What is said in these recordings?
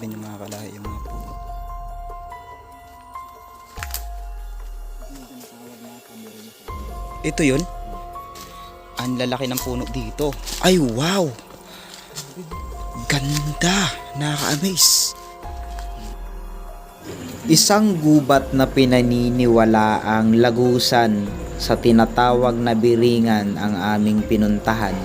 Tignan yung mga kalahi yung mga puno. Ito yun? Ang lalaki ng puno dito. Ay, wow! Ganda! Nakaka-amaze. Isang gubat na pinaniniwala ang lagusan sa tinatawag na biringan ang aming pinuntahan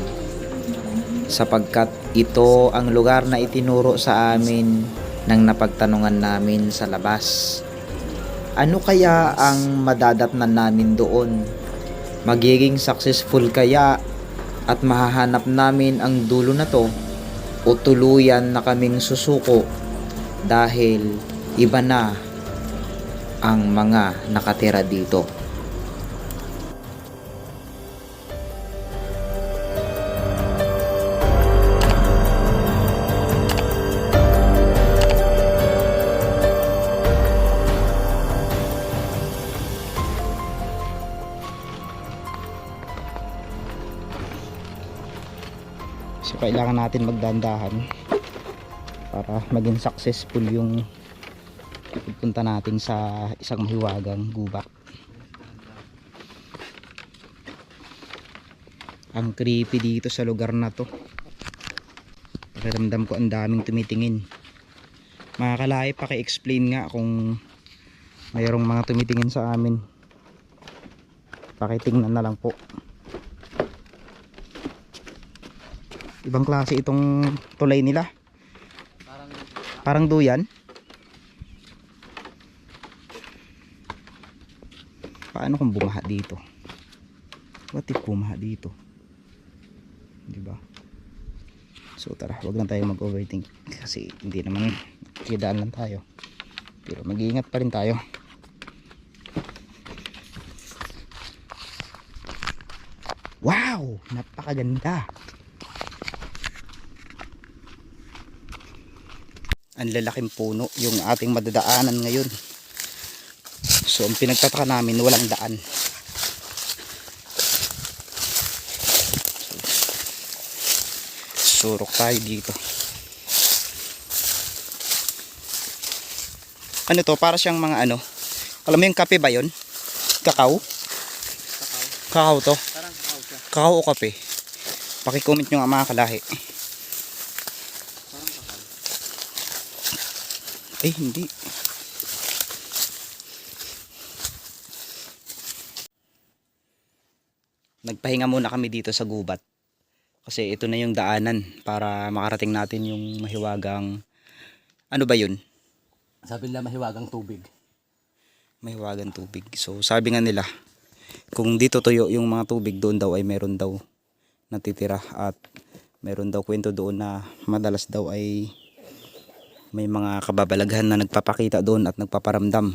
sapagkat ito ang lugar na itinuro sa amin ng napagtanungan namin sa labas. Ano kaya ang madadatnan namin doon? Magiging successful kaya at mahahanap namin ang dulo na to o tuluyan na kaming susuko dahil iba na ang mga nakatira dito. Natin magdandahan para maging successful yung pupunta natin sa isang mahiwagang gubat. Ang creepy dito sa lugar na to. Pakiramdam ko ang daming tumitingin. Mga kalay, paki-explain nga kung mayroong mga tumitingin sa amin. Pakitingnan na lang po. Ibang klase itong tulay nila. Parang duyan. Paano kung bumaha dito? What if bumaha dito? Di ba? So tara, wag lang tayo mag-overthink kasi hindi naman kidaan lang tayo. Pero mag-iingat pa rin tayo. Wow! Napakaganda! Ang lalaking puno yung ating madadaanan ngayon. So ang pinagtataka namin walang daan. So, surok tayo dito. Ano to? Para siyang mga ano? Alam mo yung kape ba yun? Kakao. Kakao to? Parang kakao siya. kakao o kape? Pakicomment nyo nga mga kalahi Parang kakao. Eh, hindi. Nagpahinga muna kami dito sa gubat. Kasi ito na yung daanan para makarating natin yung mahiwagang... Ano ba yun? Sabi nila mahiwagang tubig. Mahiwagang tubig. So sabi nga nila, kung dito tuyo yung mga tubig doon daw ay meron daw natitira at meron daw kwento doon na madalas daw ay may mga kababalaghan na nagpapakita doon at nagpaparamdam.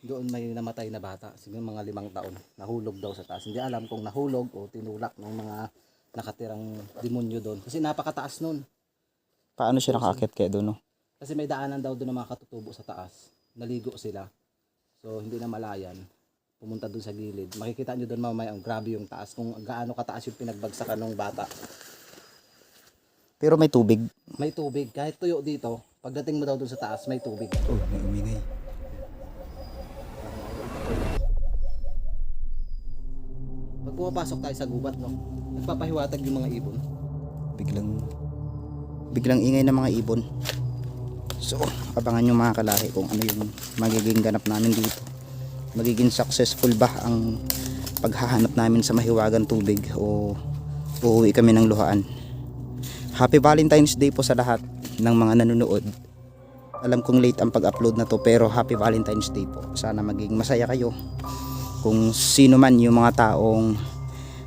Doon may namatay na bata, siguro mga limang taon. Nahulog daw sa taas. Hindi alam kung nahulog o tinulak ng mga nakatirang demonyo doon. Kasi napakataas nun. Paano siya nakakit kaya doon? No? Kasi may daanan daw doon ng mga katutubo sa taas. Naligo sila. So hindi na malayan. Pumunta doon sa gilid. Makikita nyo doon mamaya ang grabe yung taas. Kung gaano kataas yung pinagbagsakan ng bata. Pero may tubig. May tubig. Kahit tuyo dito, pagdating mo daw doon sa taas, may tubig. Oh, may umingay. Pag pumapasok tayo sa gubat, no, nagpapahiwatag yung mga ibon. Biglang biglang ingay ng mga ibon. So, abangan nyo mga kalahi kung ano yung magiging ganap namin dito. Magiging successful ba ang paghahanap namin sa mahiwagang tubig o uuwi kami ng luhaan. Happy Valentine's Day po sa lahat ng mga nanonood. Alam kong late ang pag-upload na to pero Happy Valentine's Day po. Sana maging masaya kayo. Kung sino man yung mga taong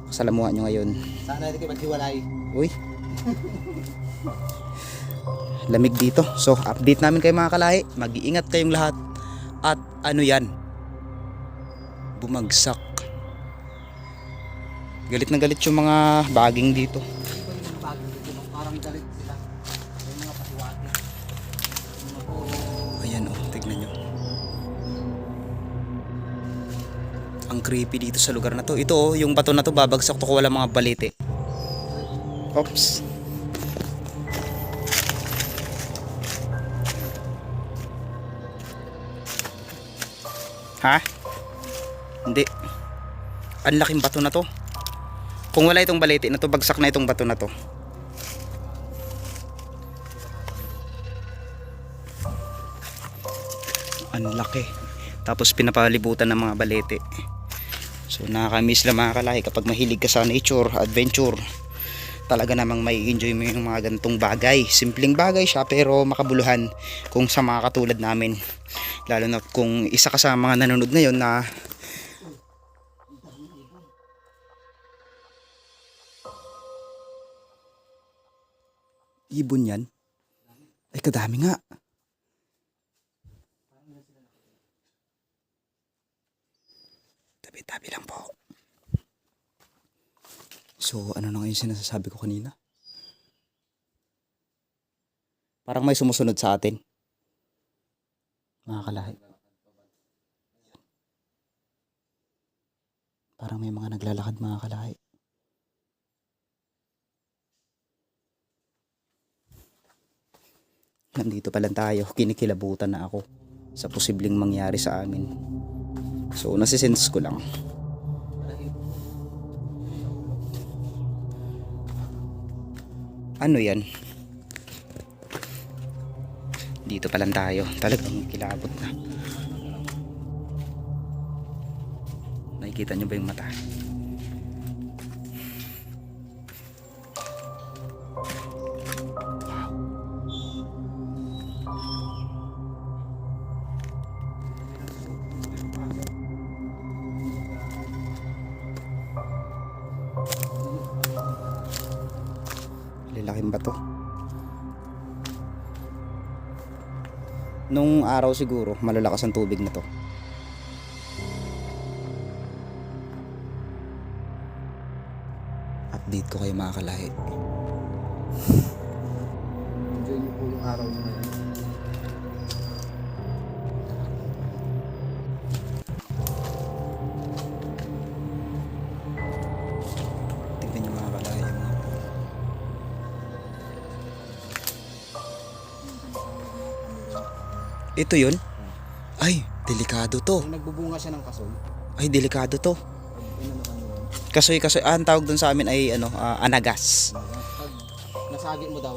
kasalamuhan nyo ngayon. Sana hindi kayo maghiwalay. Uy. Lamig dito. So, update namin kayo mga kalahi. Mag-iingat kayong lahat. At ano yan? Bumagsak. Galit na galit yung mga baging dito. Sobrang creepy dito sa lugar na to. Ito oh, yung bato na to babagsak to ko wala mga balete. Oops. Ha? Hindi. Ang laking bato na to. Kung wala itong balete na to, bagsak na itong bato na to. Ang laki. Tapos pinapalibutan ng mga balete. So nakakamiss lang mga kalahi kapag mahilig ka sa nature, adventure. Talaga namang may enjoy mo yung mga ganitong bagay. Simpleng bagay siya pero makabuluhan kung sa mga katulad namin. Lalo na kung isa ka sa mga nanonood ngayon na ibon yan. Ay kadami nga. Tabi-tabi lang po. So, ano na ngayon sinasasabi ko kanina? Parang may sumusunod sa atin. Mga kalahi. Parang may mga naglalakad mga kalahi. Nandito pa lang tayo. Kinikilabutan na ako sa posibleng mangyari sa amin. So, nasisense ko lang. Ano yan? Dito pa lang tayo. Talagang kilabot na. Nakikita nyo ba yung mata? Lalaking bato. Nung araw siguro, malalakas ang tubig na to. Update ko kayo mga kalahi. Ito yun? Ay, delikado to. Kung nagbubunga siya ng kasoy, Ay, delikado to. Kasoy, kasoy. Ah, ang tawag dun sa amin ay ano, ah, anagas. pag nasagi mo daw,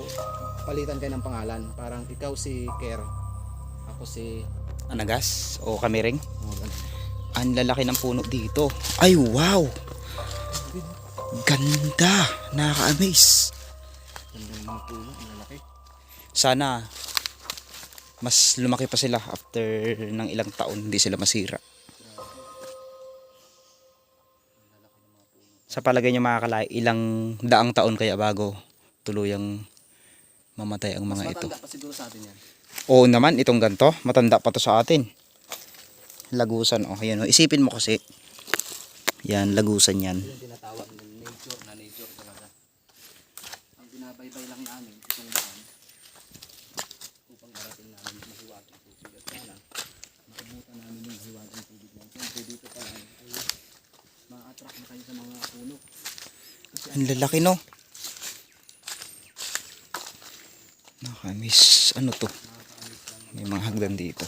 palitan kayo ng pangalan. Parang ikaw si Ker, ako si... Anagas o kamiring. Oh, ganun. Ang lalaki ng puno dito. Ay, wow! Ganda! Nakaka-amaze. Ganda ng mga puno, ang lalaki. Sana mas lumaki pa sila after ng ilang taon hindi sila masira. Sa palagay niyo mga kalay, ilang daang taon kaya bago tuluyang mamatay ang mga Mas ito. pa siguro sa atin yan. Oo naman, itong ganto, matanda pa to sa atin. Lagusan, oh, yan, oh. Isipin mo kasi. Yan, lagusan yan. Tinatawag ng nature na nature talaga. Ang binabaybay lang namin, itong daan, upang marating namin yung mahiwagang tubig. At sana, makabutan namin yung mahiwagang tubig lang. Siyempre dito pa lang ay ma-attract na kayo sa mga puno. Kasi Ang lalaki, no? Nakamiss. Ano to? May mga hagdan dito.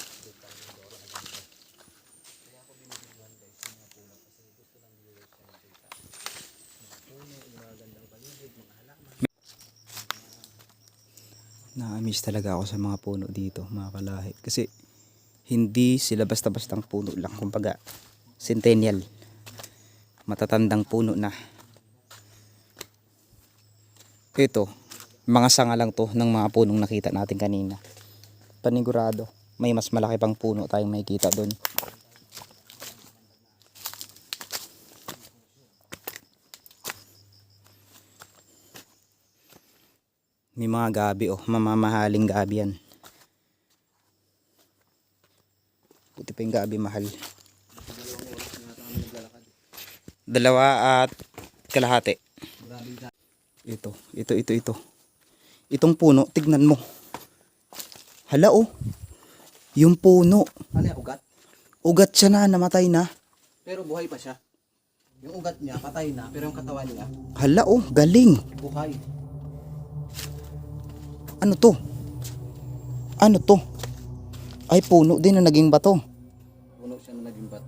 Nakamiss talaga ako sa mga puno dito, mga kalahi. Kasi hindi sila basta-bastang puno lang. Kumbaga, centennial. Matatandang puno na. Ito, mga sanga lang to ng mga punong nakita natin kanina. Panigurado, may mas malaki pang puno tayong makikita doon. May mga gabi oh, mamamahaling gabi yan. Buti pa yung gabi mahal. Dalawa at kalahati. Ito, ito, ito, ito. Itong puno, tignan mo. Hala oh. Yung puno, ano yung ugat? ugat siya na, namatay na. Pero buhay pa siya. Yung ugat niya, patay na. Pero yung katawan niya, Hala oh, galing. buhay. Ano to? Ano to? Ay puno din na naging bato. Puno siya ng naging bat.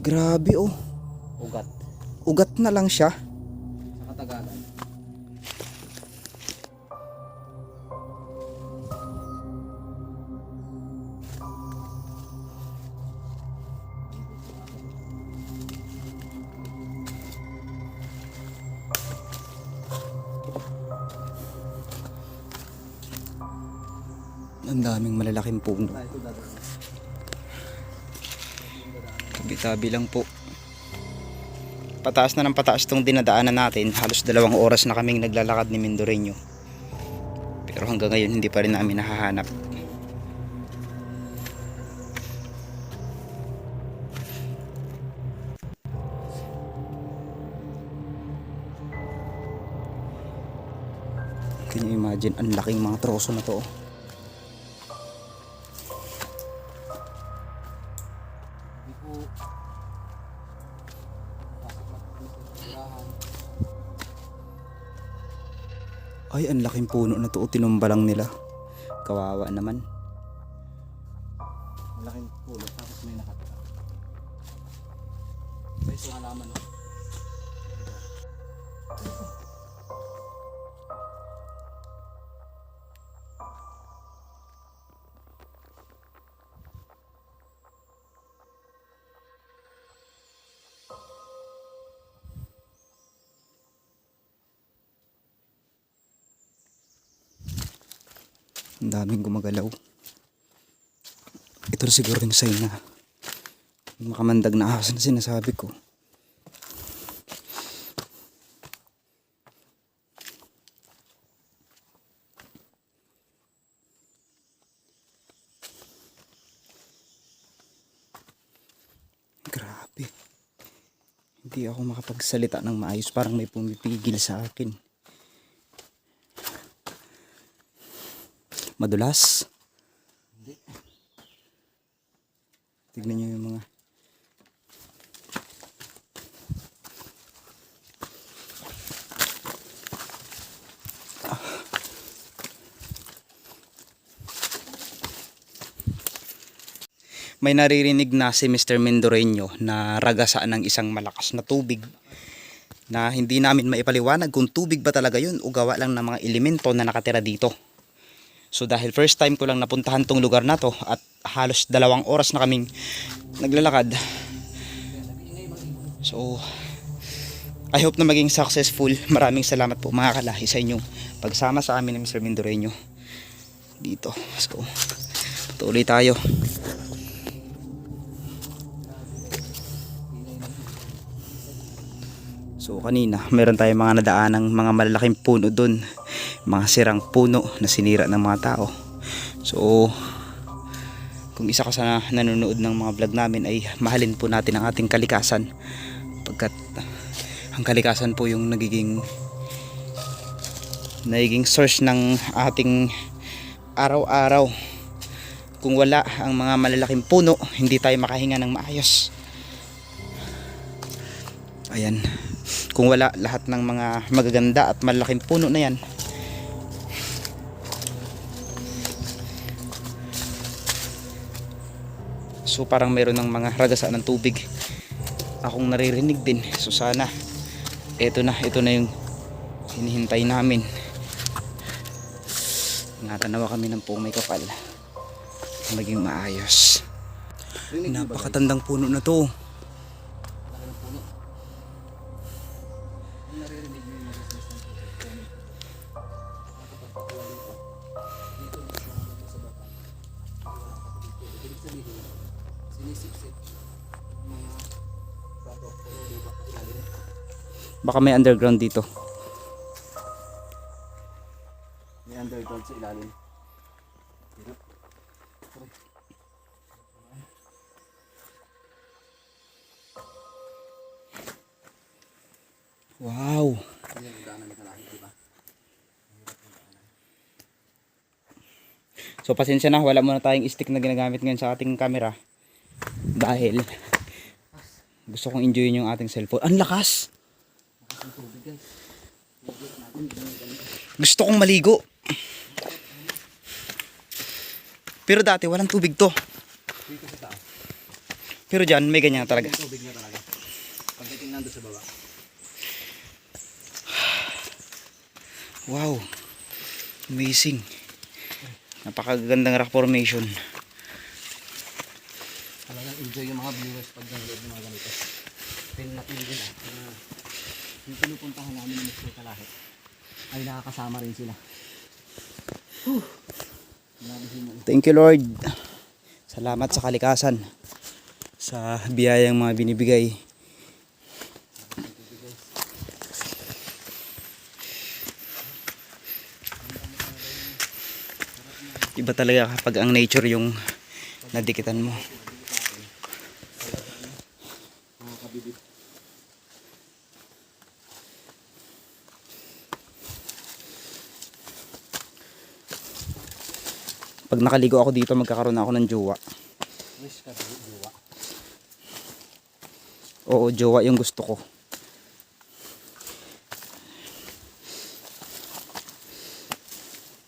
Grabe oh. Ugat. Ugat na lang siya. Sa katagalan. Ang daming malalaking puno. Ito Tabi-tabi lang po. Pataas na ng pataas tong dinadaanan natin. Halos dalawang oras na kaming naglalakad ni Mindoreño. Pero hanggang ngayon hindi pa rin namin nahahanap. Can you imagine? Ang laking mga troso na to. oh. Ay, ang laking puno na to. oh. Tinumba lang nila. Kawawa naman. Malaking pulo. Tapos may nakatira. Guys, yung halaman. oh. Ang daming gumagalaw. Ito na siguro yung sign na makamandag na ahas na sinasabi ko. Grabe. Hindi ako makapagsalita ng maayos. Parang may pumipigil sa akin. Madulas. Tignan nyo yung mga may naririnig na si Mr. Mendoreño na ragasaan ng isang malakas na tubig na hindi namin maipaliwanag kung tubig ba talaga yun o gawa lang ng mga elemento na nakatira dito. So dahil first time ko lang napuntahan tong lugar na to at halos dalawang oras na kaming naglalakad. So I hope na maging successful. Maraming salamat po mga kalahi sa inyong pagsama sa amin ni Mr. Mendoreño dito. So tuloy tayo. So kanina, meron tayong mga nadaanang mga malalaking puno doon. Mga sirang puno na sinira ng mga tao. So kung isa ka sa nanonood ng mga vlog namin ay mahalin po natin ang ating kalikasan. Pagkat ang kalikasan po yung nagiging nagiging source ng ating araw-araw. Kung wala ang mga malalaking puno, hindi tayo makahinga ng maayos. Ayan kung wala lahat ng mga magaganda at malaking puno na yan so parang meron ng mga ragasa ng tubig. Akong naririnig din. So sana eto na ito na yung hinihintay namin. Ingatan nawa kami ng pong may kapal. Maging maayos. Napakatandang puno na to baka may underground dito May underground sa ilalim. Wow? So pasensya na, wala muna tayong stick na ginagamit ngayon sa ating camera. Dahil gusto kong enjoyin yung ating cellphone. Ang! Lakas ng tubig guys. Tubig natin, ganun ganun. Gusto kong maligo. Pero dati walang tubig to. Pero dyan may ganyan talaga. Tubig na talaga. Pagdating nando sa baba. Wow. Amazing. Napakagandang rock formation. Talagang enjoy yung mga viewers pag nanonood ng mga ganito. Napili din ah. Yung pinupuntahan namin ng Mr. Kalahit ay nakakasama rin sila. Whew. Thank you Lord. Salamat sa kalikasan. Sa biyayang mga binibigay. Iba talaga kapag ang nature yung nadikitan mo. Pag nakaligo ako dito, magkakaroon ako ng jowa. Wish ka duwa. Oo, jowa yung gusto ko.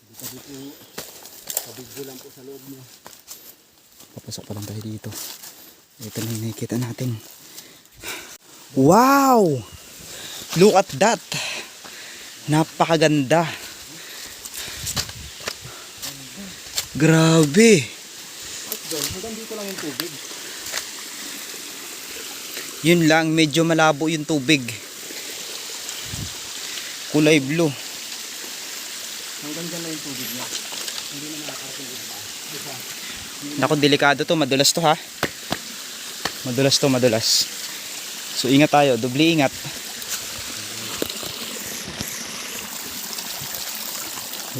Sabi po, kabidyo lang po sa loob niya. Papasok pa lang tayo dito. Ito na yung nakikita natin. Wow! Look at that! Napakaganda. Grabe! Hanggang dito lang yung tubig. Yun lang, medyo malabo yung tubig. Kulay blue. Hanggang dyan lang yung tubig niya. Hindi na nakakarating dito? Naku, delikado to. Madulas to ha. Madulas to, madulas. So ingat tayo. Doble ingat.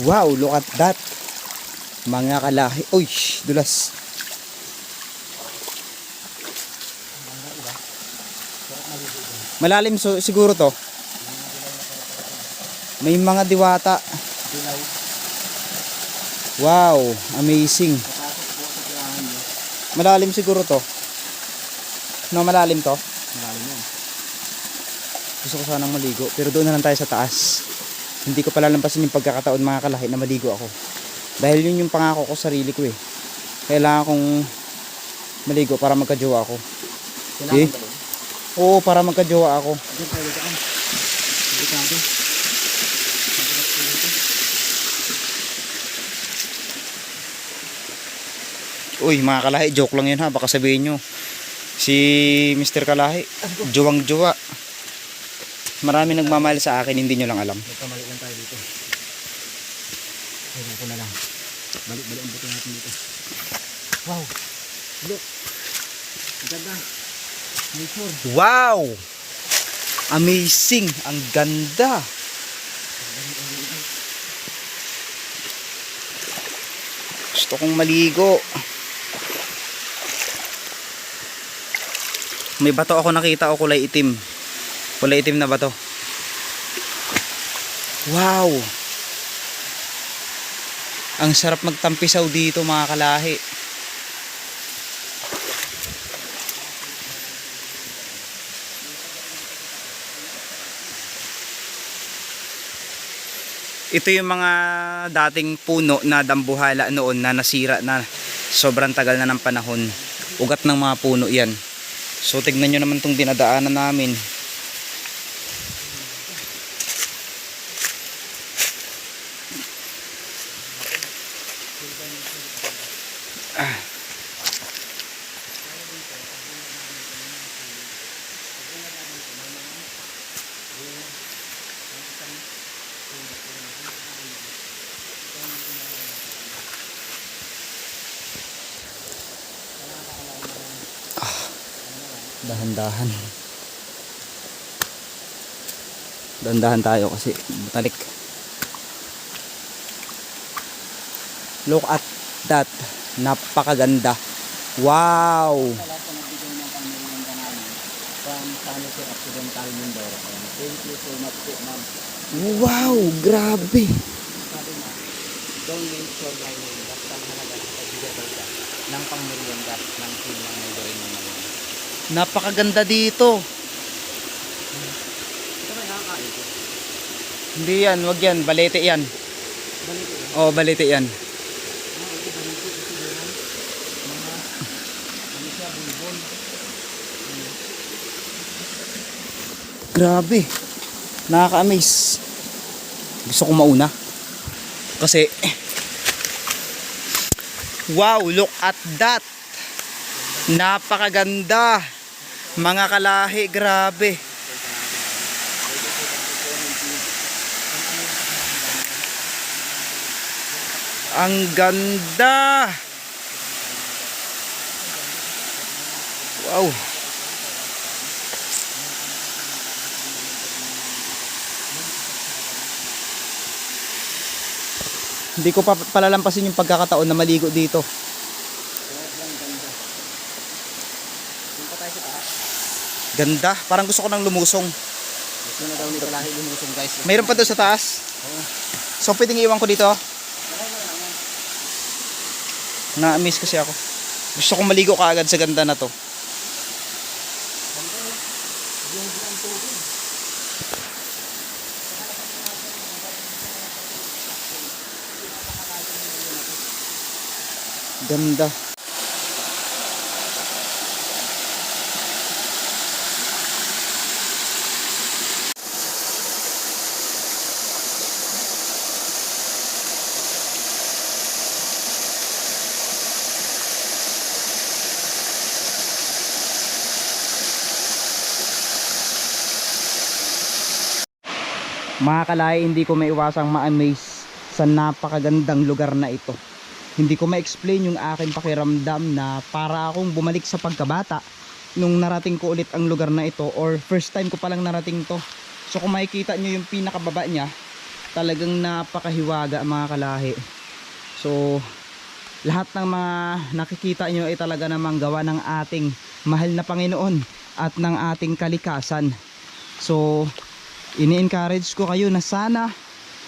Wow, look at that. Mga kalahi. Uy, dulas. Malalim so, siguro to. May mga diwata. Wow, amazing. Malalim siguro to. No, malalim to. Malalim yan. Gusto ko sanang maligo, pero doon na lang tayo sa taas. Hindi ko palalampasin yung pagkakataon mga kalahi na maligo ako. Dahil yun yung pangako ko sa sarili ko eh. Kailangan kong maligo para magkajowa ako. Kailangan Eh? Oo, para magkajowa ako. Uy, mga kalahi, joke lang yun ha. Baka sabihin nyo, si Mr. Kalahi, jowang jowa. Marami nagmamahal sa akin, hindi nyo lang alam. Magkamali lang tayo dito. Ayun ko na lang. Balik-balik ang buto natin dito. Wow! Look! Ang ganda. Nature. Wow! Amazing! Ang ganda! Gusto kong maligo. May bato ako nakita o kulay itim. Kulay itim na bato. Wow! Ang sarap magtampisaw dito mga kalahi. Ito yung mga dating puno na dambuhala noon na nasira na sobrang tagal na ng panahon. Ugat ng mga puno yan. So tignan nyo naman itong dinadaanan namin. Ah. Dahan-dahan. Dahan-dahan tayo kasi butalik. Look at that. Napakaganda. Wow! Wow! Grabe! Ng pangmerienda ng team ng mo ngayon. Napakaganda dito. Ito may nakakain ko. Hindi yan, wag yan. Balete yan. Balik ko. Oh, balete yan. Ah, ito balik ko. Ito Grabe. Nakaka-amaze. Gusto ko mauna. Kasi Wow, look at that. Napakaganda. Mga kalahi, grabe. Ang ganda. Wow. Hindi ko pa palalampasin yung pagkakataon na maligo dito. Ganda. Parang gusto ko nang lumusong. Gusto na daw ni Kalahi lumusong guys. Mayroon pa doon sa taas? So pwedeng iwan ko dito? Na-miss kasi ako. Gusto kong maligo kaagad sa ganda na to. Ganda. Mga kalay, hindi ko maiwasang ma-amaze sa napakagandang lugar na ito. Hindi ko ma-explain yung aking pakiramdam na para akong bumalik sa pagkabata nung narating ko ulit ang lugar na ito or first time ko palang narating to. So kung makikita nyo yung pinakababa niya, talagang napakahiwaga mga kalahi. So lahat ng mga nakikita nyo ay talaga namang gawa ng ating mahal na Panginoon at ng ating kalikasan. So ini-encourage ko kayo na sana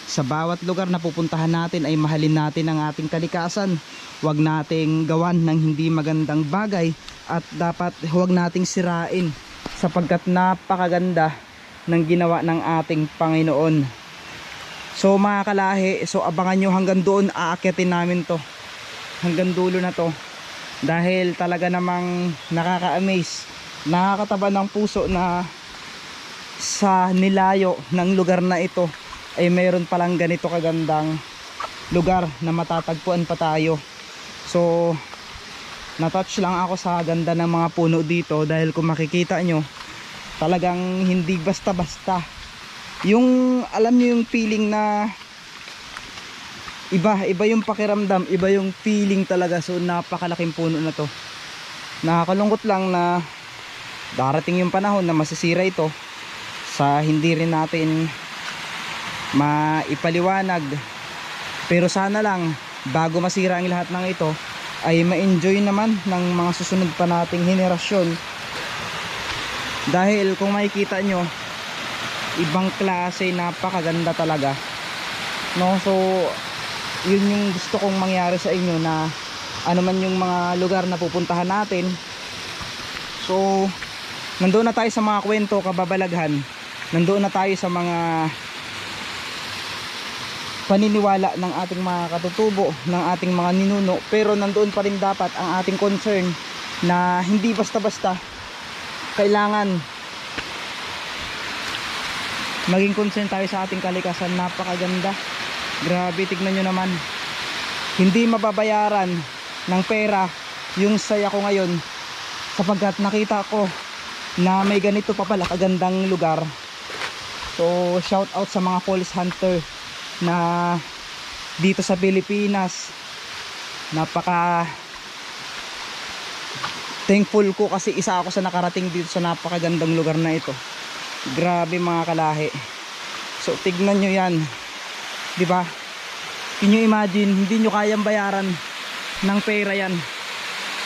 sa bawat lugar na pupuntahan natin ay mahalin natin ang ating kalikasan. Huwag nating gawan ng hindi magandang bagay at dapat huwag nating sirain sapagkat napakaganda ng ginawa ng ating Panginoon. So mga kalahi, so abangan nyo hanggang doon aakyatin namin to. Hanggang dulo na to. Dahil talaga namang nakaka-amaze. Nakakataba ng puso na sa nilayo ng lugar na ito ay mayroon palang ganito kagandang lugar na matatagpuan pa tayo. So natouch lang ako sa ganda ng mga puno dito dahil kung makikita nyo talagang hindi basta basta yung alam nyo yung feeling na iba iba yung pakiramdam iba yung feeling talaga. So napakalaking puno na to. Nakakalungkot lang na darating yung panahon na masisira ito sa hindi rin natin maipaliwanag. Pero sana lang bago masira ang lahat ng ito ay ma-enjoy naman ng mga susunod pa nating henerasyon. Dahil kung makikita nyo ibang klase napakaganda talaga. No? So yun yung gusto kong mangyari sa inyo na ano man yung mga lugar na pupuntahan natin. So nandoon na tayo sa mga kwento kababalaghan. Nandoon na tayo sa mga paniniwala ng ating mga katutubo ng ating mga ninuno pero nandoon pa rin dapat ang ating concern na hindi basta basta kailangan maging concern tayo sa ating kalikasan. Napakaganda. Grabe tignan nyo naman. Hindi mababayaran ng pera yung saya ko ngayon sapagkat nakita ko na may ganito pa pala kagandang lugar. So shout out sa mga police hunter na dito sa Pilipinas napaka thankful ko kasi isa ako sa nakarating dito sa napakagandang lugar na ito. Grabe mga kalahi. So tignan nyo yan. Di ba? Can you imagine? Hindi nyo kayang bayaran ng pera yan.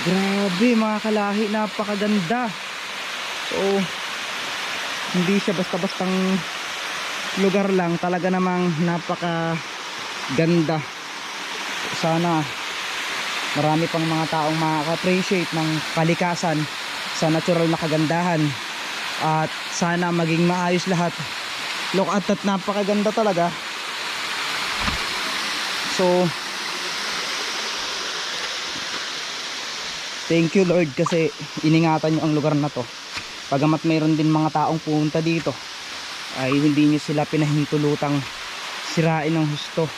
Grabe mga kalahi napakaganda. So hindi siya basta bastang lugar lang. Talaga namang napaka ganda sana marami pang mga taong makaka-appreciate ng kalikasan sa natural na kagandahan. At sana maging maayos lahat. Look at that napakaganda talaga. So thank you Lord kasi iningatan nyo ang lugar na to. Pagamat mayroon din mga taong pumunta dito ay hindi nyo sila pinahintulutang sirain ng husto.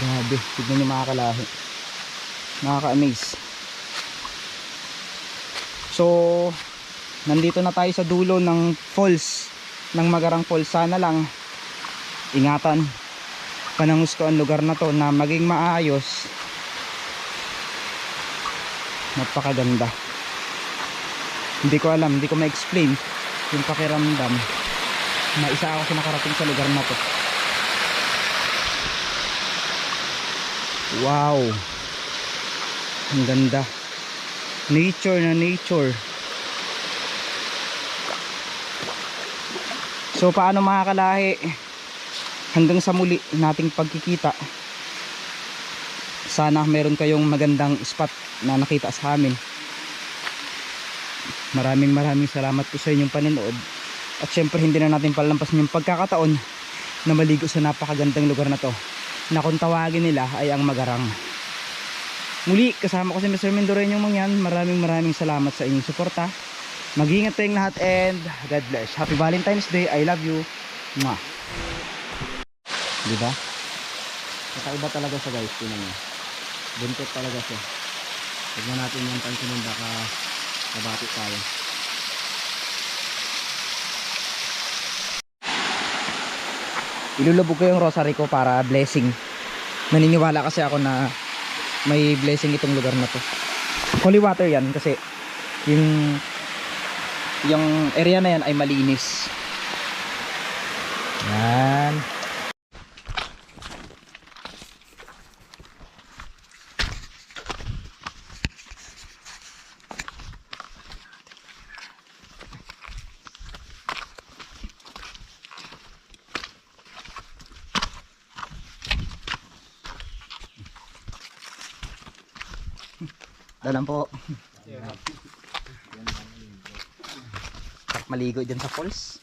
Grabe tignan nyo mga kalahi. Nakaka-amaze. So nandito na tayo sa dulo ng falls ng Magarang Falls. Sana lang ingatan panangus ko ang lugar na to na maging maayos. Napakaganda hindi ko alam, hindi ko ma-explain yung pakiramdam na isa ako nakarating sa lugar na to. Wow. Ang ganda. Nature na nature. So paano mga kalahi? Hanggang sa muli nating pagkikita. Sana meron kayong magandang spot na nakita sa amin maraming maraming salamat po sa inyong panonood at syempre hindi na natin palampasin yung pagkakataon na maligo sa napakagandang lugar na to na kung tawagin nila ay ang Magarang muli kasama ko si Mr. Mendoreño Mangyan maraming maraming salamat sa inyong suporta mag-iingat tayong lahat and God bless Happy Valentine's Day I love you Mwah. Diba? Kakaiba talaga siya guys, tinan nyo. Buntot talaga siya. Tignan natin yung pansinin baka nabati tayo. Ilulubog ko yung rosary ko para blessing. Naniniwala kasi ako na may blessing itong lugar na to. Holy water yan kasi yung yung area na yan ay malinis. Yan. Dalam po. Sarap maligo dyan sa falls.